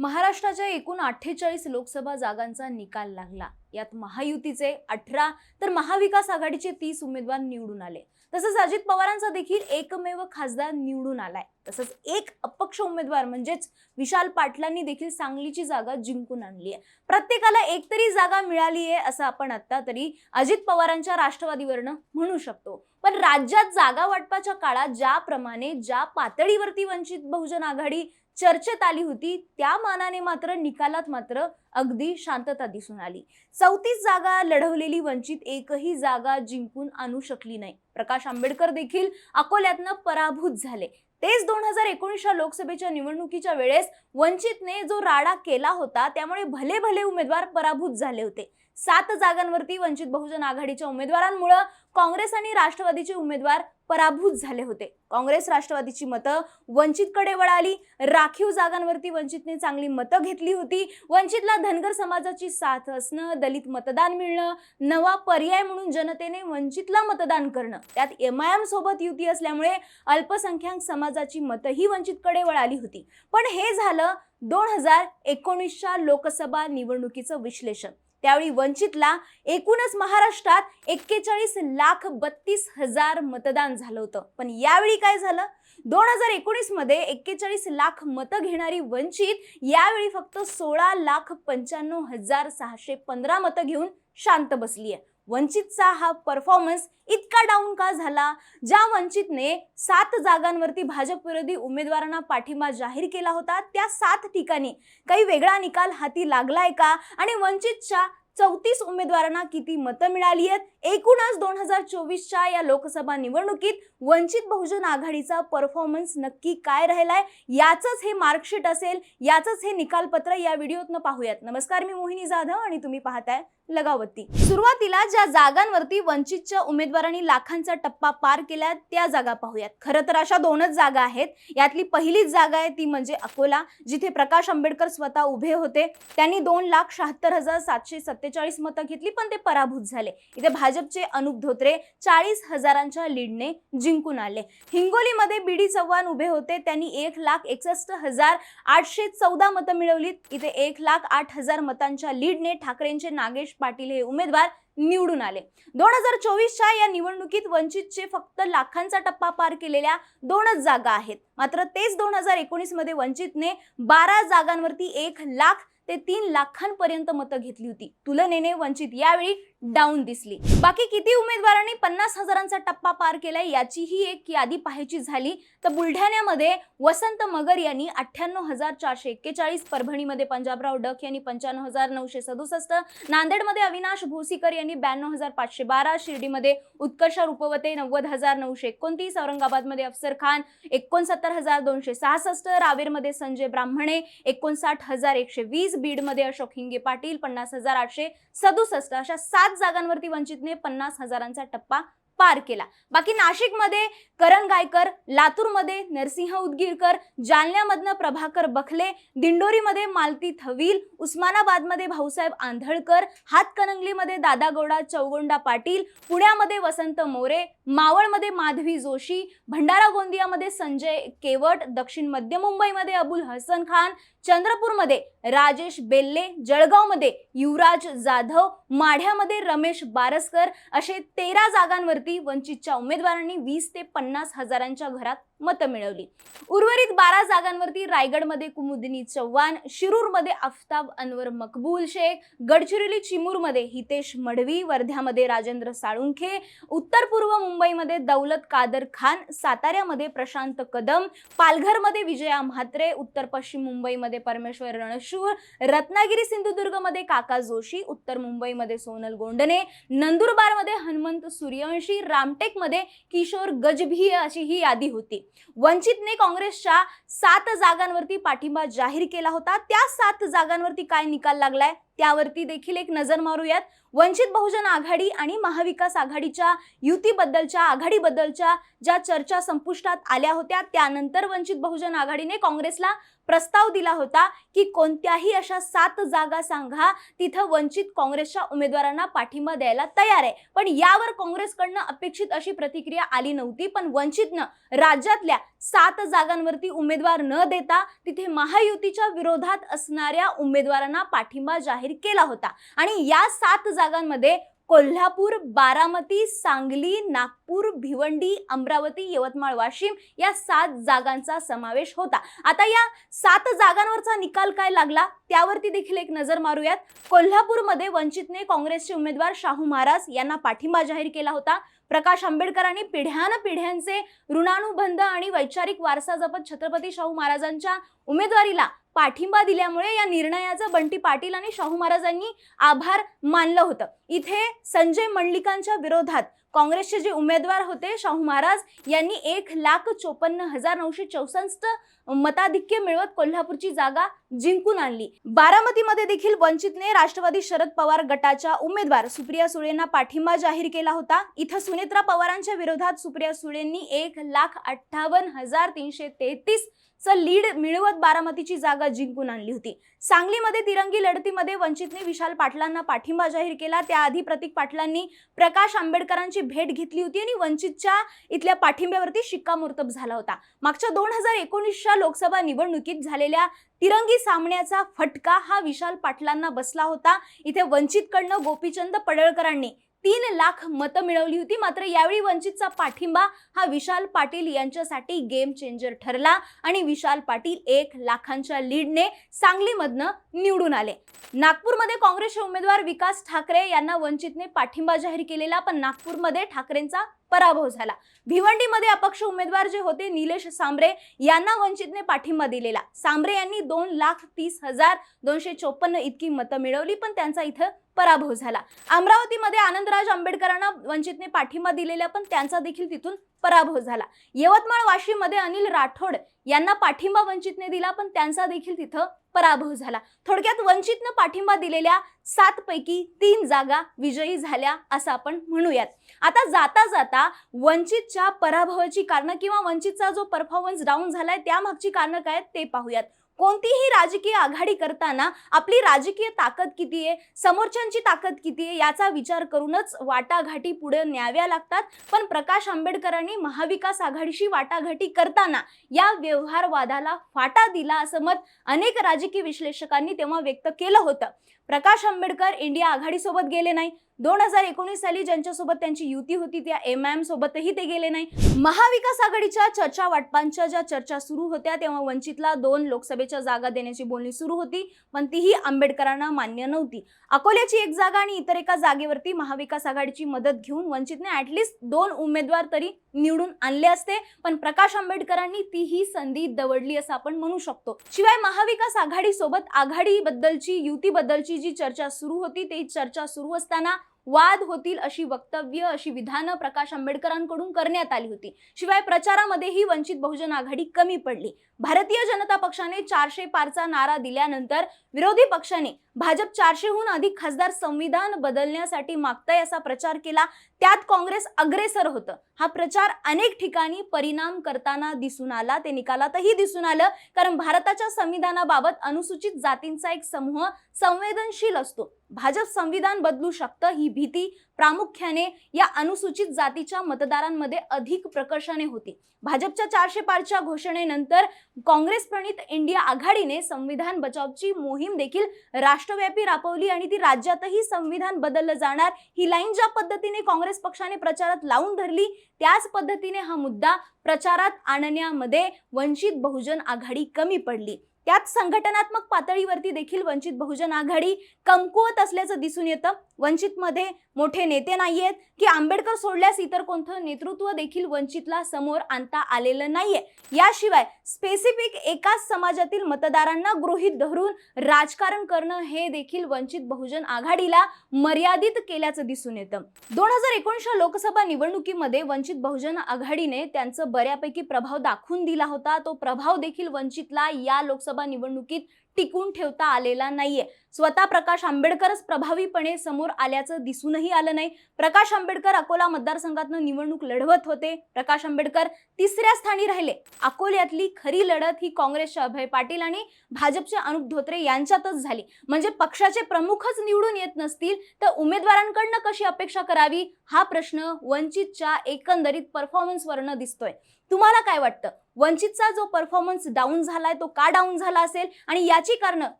महाराष्ट्राच्या एकूण अठ्ठेचाळीस लोकसभा जागांचा निकाल लागला. यात महायुतीचे अठरा तर महाविकास आघाडीचे तीस उमेदवार निवडून आले. तसंच अजित पवारांचा देखील एकमेव खासदार निवडून आलाय. तसंच एक अपक्ष उमेदवार म्हणजेच विशाल पाटलांनी देखील सांगलीची जागा जिंकून आणली आहे. प्रत्येकाला एक तरी जागा मिळाली आहे असं आपण आता तरी अजित पवारांच्या राष्ट्रवादीवरनं म्हणू शकतो. पण राज्यात जागा वाटपाच्या काळात ज्याप्रमाणे ज्या पातळीवरती वंचित बहुजन आघाडी चर्चेत आली होती. त्या मानाने मात्र निकालात मात्र अगदी शांतता दिसून आली. चौतीस जागा लढवलेली वंचित एकही जागा जिंकून आणू शकली नाही. प्रकाश आंबेडकर देखील अकोल्यातनं पराभूत झाले. तेच दोन हजार एकोणीसच्या लोकसभेच्या निवडणुकीच्या वेळेस वंचितने जो राडा केला होता त्यामुळे भले भले उमेदवार पराभूत झाले होते. सात जागांवरती वंचित बहुजन आघाडीच्या उमेदवारांमुळे काँग्रेस आणि राष्ट्रवादीचे उमेदवार पराभूत झाले होते. काँग्रेस राष्ट्रवादीची मतं वंचितकडे वळाली. राखीव जागांवरती वंचितने चांगली मतं घेतली होती. वंचितला धनगर समाजाची साथ असणं दलित मतदान मिळणं नवा पर्याय म्हणून जनतेने वंचितला मतदान करणं त्यात एम आय एम सोबत युती असल्यामुळे अल्पसंख्याक समाजाची मतंही वंचितकडे वळाली होती. पण हे झालं दोन हजार एकोणीसच्या लोकसभा निवडणुकीचं विश्लेषण. त्यावेळी वंचितला एकूणच महाराष्ट्रात एक्केचाळीस लाख बत्तीस हजार मतदान झालं होतं. पण यावेळी काय झालं? दोन हजार एकोणीसमध्ये एक्केचाळीस लाख मतं घेणारी वंचित यावेळी फक्त सोळा लाख पंच्याण्णव हजार सहाशे पंधरा मतं घेऊन शांत बसली आहे वंचितचा हा परफॉर्मन्स इतका डाऊन का झाला? ज्या वंचितने सात जागांवरती भाजप विरोधी उमेदवारांना पाठिंबा जाहीर केला होता त्या सात ठिकाणी काही वेगळा निकाल हाती लागलाय का? आणि वंचितच्या चौतीस उमेदवारांना किती मतं मिळाली आहेत? एकूणच दोन हजार चोवीसच्या या लोकसभा निवडणुकीत वंचित बहुजन आघाडीचा परफॉर्मन्स नक्की काय राहिलाय? याचंच हे मार्कशीट असेल याचंच हे निकालपत्र या व्हिडिओतनं पाहूयात. नमस्कार मी मोहिनी जाधव आणि तुम्ही पाहताय लगावती. सुरुवातीला ज्या जागांवरती वंचितच्या उमेदवारांनी लाखांचा टप्पा पार केला त्या जागा पाहूयात. खरं तर अशा दोनच जागा आहेत. यातली पहिलीच जागा आहे ती म्हणजे अकोला जिथे प्रकाश आंबेडकर स्वतः उभे होते. त्यांनी दोन लाख शहात्तर हजार सातशे सत्तेचाळीस मतं घेतली पण ते पराभूत झाले. इथे भाजपचे अनुप धोत्रे चाळीस हजारांच्या लीडने जिंकून आले. हिंगोलीमध्ये बी डी चव्हाण उभे होते. त्यांनी एक लाख एकसष्ट हजार आठशे चौदा मतं मिळवलीत. इथे एक लाख आठ हजार मतांच्या लीडने ठाकरेंचे नागेश पाटील हे उमेदवार निवडून आले. दोन हजार चोवीसच्या या निवडणुकीत वंचितचे फक्त लाखांचा टप्पा पार केलेल्या दोनच जागा आहेत. मात्र तेच दोन हजार एकोणीसमध्ये वंचितने बारा जागांवरती एक लाख ते तीन लाखांपर्यंत मतं घेतली होती. तुलनेने वंचित यावेळी डाऊन दिसली. बाकी किती उमेदवारांनी पन्नास हजारांचा टप्पा पार केलाय याचीही एक यादी पाहायची झाली. तर बुलढाण्यामध्ये वसंत मगर यांनी अठ्ठ्याण्णव हजार चारशे एक्केचाळीस परभणीमध्ये पंजाबराव डक यांनी पंच्याण्णव हजार नऊशे सदुसष्ट नांदेडमध्ये अविनाश भोसीकर यांनी ब्याण्णव हजार पाचशे बारा शिर्डीमध्ये उत्कर्ष रुपवते नव्वद हजार नऊशे एकोणतीस औरंगाबादमध्ये अफसर खान एकोणसत्तर हजार दोनशे सहासष्ट रावेरमध्ये संजय ब्राह्मणे एकोणसाठ हजार एकशे वीस बीडमध्ये अशोक हिंगे पाटील पन्नास हजार आठशे सदुसष्ट अशा सात जागांवरती वंचितने पन्नास हजारांचा टप्पा पार केला. बाकी नाशिकमध्ये करण गायकर लातूरमध्ये नरसिंह उदगीरकर जालन्यामधनं प्रभाकर बखले दिंडोरीमध्ये मालती थवील उस्मानाबादमध्ये भाऊसाहेब आंधळकर हातकणंगलीमध्ये दादा गौडा चौगोंडा पाटील पुण्यामध्ये वसंत मोरे मावळमध्ये माधवी जोशी भंडारा गोंदियामध्ये संजय केवट दक्षिण मध्य मुंबईमध्ये अबुल हसन खान चंद्रपूरमध्ये राजेश बेल्ले जळगावमध्ये युवराज जाधव माढ्यामध्ये रमेश बारसकर असे तेरा जागांवरती वंचितच्या उमेदवारांनी वीस ते पन्नास हजारांच्या घरात मतं मिळवली. उर्वरित बारा जागांवरती रायगडमध्ये कुमुदिनी चव्हाण शिरूरमध्ये आफताब अनवर मकबूल शेख गडचिरोली चिमूरमध्ये हितेश मढवी वर्ध्यामध्ये राजेंद्र साळुंखे उत्तर पूर्व मुंबईमध्ये दौलत कादर खान साताऱ्यामध्ये प्रशांत कदम पालघरमध्ये विजया म्हात्रे उत्तर पश्चिम मुंबईमध्ये परमेश्वर रणशूर रत्नागिरी सिंधुदुर्गमध्ये काका जोशी उत्तर मुंबईमध्ये सोनल गोंडणे नंदुरबारमध्ये हनुमंत सूर्यवंशी रामटेकमध्ये किशोर गजभिय अशी ही यादी होती. वंचितने काँग्रेसच्या सात जागांवरती पाठिंबा जाहीर केला होता. त्या सात जागांवरती काय निकाल लागलाय? त्यावरती देखील एक नजर मारूयात. वंचित बहुजन आघाडी आणि महाविकास आघाडीच्या युतीबद्दलच्या आघाडीबद्दलच्या ज्या चर्चा संपुष्टात आल्या होत्या त्यानंतर वंचित बहुजन आघाडीने काँग्रेसला प्रस्ताव दिला होता की कोणत्याही अशा सात जागा सांगा तिथं वंचित काँग्रेसच्या उमेदवारांना पाठिंबा द्यायला तयार आहे. पण यावर काँग्रेसकडनं अपेक्षित अशी प्रतिक्रिया आली नव्हती. पण वंचितनं राज्यातल्या सात जागांवरती उमेदवार न देता तिथे महायुतीच्या विरोधात असणाऱ्या उमेदवारांना पाठिंबा जाहीर केला होता. आणि या सात जागांमध्ये कोल्हापूर बारामती सांगली नागपूर भिवंडी अमरावती यवतमाळ वाशिम या सात जागांचा समावेश होता. आता या सात जागांवरचा निकाल काय लागला? त्यावरती देखील एक नजर मारूयात. कोल्हापूरमध्ये वंचितने काँग्रेसचे उमेदवार शाहू महाराज यांना पाठिंबा जाहीर केला होता. प्रकाश आंबेडकरांनी पिढ्यान पिढ्यांचे ऋणानुबंध आणि वैचारिक वारसा जपत छत्रपती शाहू महाराजांच्या उमेदवारीला पाठिंबा दिल्यामुळे या निर्णयाचं बंटी पाटील आणि शाहू महाराजांनी आभार मानलं होतं. इथे संजय मंडलिकांच्या विरोधात काँग्रेसचे जे उमेदवार होते शाहू महाराज यांनी एक लाख चोपन्न हजार नऊशे चौसष्ट मताधिक्य मिळवत कोल्हापूरची जागा जिंकून आणली. बारामतीमध्ये देखील वंचितने राष्ट्रवादी शरद पवार गटाच्या उमेदवार सुप्रिया सुळेंना पाठिंबा जाहीर केला होता. इथं सुनेत्रा पवारांच्या विरोधात सुप्रिया सुळेंनी एक लाख अठ्ठावन्न हजार तीनशे तेहतीस च लीड मिळवत बारामतीची जागा जिंकून आणली होती. सांगलीमध्ये तिरंगी लढतीमध्ये वंचितने विशाल पाटलांना पाठिंबा जाहीर केला. त्याआधी प्रतीक पाटलांनी प्रकाश आंबेडकरांची भेट घेतली होती आणि वंचितच्या इथल्या पाठिंब्यावरती शिक्कामोर्तब झाला होता. मागच्या दोन हजार एकोणीसच्या लोकसभा निवडणुकीत झालेल्या तिरंगी सामन्याचा फटका हा विशाल पाटलांना बसला होता. इथे वंचितकडनं गोपीचंद पडळकरांनी तीन लाख मतं मिळवली होती. मात्र यावेळी वंचितचा पाठिंबा हा विशाल पाटील यांच्यासाठी गेम चेंजर ठरला आणि विशाल पाटील एक लाखांच्या लीडने सांगलीमधनं निवडून आले. नागपूरमध्ये काँग्रेसचे उमेदवार विकास ठाकरे यांना वंचितने पाठिंबा जाहीर केलेला पण नागपूरमध्ये ठाकरेंचा पराभव झाला. भिवंडीमध्ये अपक्ष उमेदवार जे होते निलेश सांबरे यांना वंचितने पाठिंबा दिलेला. सांबरे यांनी दोन लाख तीस हजार दोनशे चोपन्न इतकी मतं मिळवली पण त्यांचा इथं पराभव झाला. अमरावतीमध्ये आनंद आनंदराज आंबेडकरांना वंचितने पाठिंबा दिलेला पण त्यांचा देखील तिथून पराभव झाला. यवतमाळ वाशीमध्ये अनिल राठोड यांना पाठिंबा वंचितने दिला पण त्यांचा देखील तिथं पराभव झाला. थोडक्यात वंचितनं पाठिंबा दिलेल्या सात पैकी तीन जागा विजयी झाल्या असं आपण म्हणूयात. आता जाता जाता वंचितच्या पराभवाची कारणं किंवा वंचितचा जो परफॉर्मन्स डाऊन झालाय त्यामागची कारणं काय आहेत ते पाहूयात. कोणतीही राजकीय आघाडी करताना आपली राजकीय ताकद किती आहे समोरच्यांची ताकद किती आहे याचा विचार करूनच वाटाघाटी पुढे न्याव्या लागतात. पण प्रकाश आंबेडकरांनी महाविकास आघाडीशी वाटाघाटी करताना या व्यवहारवादाला फाटा दिला असं मत अनेक राजकीय विश्लेषकांनी तेव्हा व्यक्त केलं होतं. प्रकाश आंबेडकर इंडिया आघाडीसोबत गेले नाही. दोन हजार एकोणीस साली ज्यांच्यासोबत त्यांची युती होती त्या एम आय एम सोबतही ते गेले नाही. महाविकास आघाडीच्या चर्चा वाटपांच्या ज्या चर्चा सुरू होत्या तेव्हा वंचितला दोन लोकसभेच्या जागा देण्याची बोलणी सुरू होती पण तीही आंबेडकरांना मान्य नव्हती. अकोल्याची एक जागा आणि इतर एका जागेवरती महाविकास आघाडीची मदत घेऊन वंचितने ऍटलिस्ट दोन उमेदवार तरी निवडून आणले असते पण प्रकाश आंबेडकरांनी तीही संधी दवडली असं आपण म्हणू शकतो. शिवाय महाविकास आघाडीसोबत आघाडीबद्दलची युतीबद्दलची जी चर्चा सुरू होती ती चर्चा सुरू असताना वाद होतील अशी वक्तव्य अशी विधानं प्रकाश आंबेडकरांकडून करण्यात आली होती. शिवाय प्रचारामध्येही वंचित बहुजन आघाडी कमी पडली. भारतीय जनता पक्षाने चारशे पारचा नारा दिल्यानंतर विरोधी पक्षाने भाजप चारशेहून अधिक खासदार संविधान बदलण्यासाठी मागतय असा प्रचार केला. त्यात काँग्रेस अग्रेसर होतं. हा प्रचार अनेक ठिकाणी परिणाम करताना दिसून आला. ते निकालातही दिसून आलं. कारण भारताच्या संविधानाबाबत अनुसूचित जातींचा एक समूह संवेदनशील असतो. भाजप संविधान बदलू शकतं ही भीती प्रामुख्याने या अनुसूचित जातीच्या मतदारांमध्ये अधिक प्रकर्षाने होती. भाजपच्या चारशे पारच्या घोषणेनंतर काँग्रेस प्रणित इंडिया आघाडीने संविधान बचावची मोहीम देखील राष्ट्रव्यापी राबवली आणि ती राज्यातही संविधान बदललं जाणार. ही लाईन ज्या पद्धतीने काँग्रेस पक्षाने प्रचारात लावून धरली त्याच पद्धतीने हा मुद्दा प्रचारात आणण्यामध्ये वंचित बहुजन आघाडी कमी पडली. त्यात संघटनात्मक पातळीवरती देखील वंचित बहुजन आघाडी कमकुवत असल्याचं दिसून येतं. वंचितमध्ये मोठे नेते नाहीयेत की आंबेडकर सोडल्यास इतर कोणतं नेतृत्व देखील वंचितला समोर आणता आलेलं नाहीये. याशिवाय स्पेसिफिक एकाच समाजातील मतदारांना गृहीत धरून राजकारण करणं हे देखील वंचित बहुजन आघाडीला मर्यादित केल्याचं दिसून येतं. दोन हजार एकोणीसच्या लोकसभा निवडणुकीमध्ये वंचित बहुजन आघाडीने त्यांचं बऱ्यापैकी प्रभाव दाखवून दिला होता. तो प्रभाव देखील वंचितला या लोकसभा लोकसभा निवडणुकीत टिकून ठेवता आलेला नाहीये. स्वतः प्रकाश आंबेडकरच प्रभावीपणे समोर आल्याचं दिसूनही आलं नाही. प्रकाश आंबेडकर अकोला मतदारसंघातनं निवडणूक लढवत होते. प्रकाश आंबेडकर तिसऱ्या स्थानी राहिले. अकोल्यातली खरी लढत ही काँग्रेसच्या अभय पाटील आणि भाजपचे अनुप धोत्रे यांच्यातच झाली. म्हणजे पक्षाचे प्रमुखच निवडून येत नसतील तर उमेदवारांकडनं कशी अपेक्षा करावी? हा प्रश्न वंचितच्या एकंदरीत परफॉर्मन्सवरनं दिसतोय. तुम्हाला काय वाटतं? वंचितचा जो परफॉर्मन्स डाऊन झालाय तो का डाऊन झाला असेल? आणि याची कारणं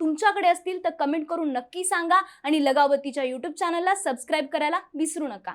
तुमच्याकडे असतील तर कमेंट करून नक्की सांगा. आणि लगावतीच्या युट्यूब चॅनलला सबस्क्राईब करायला विसरू नका.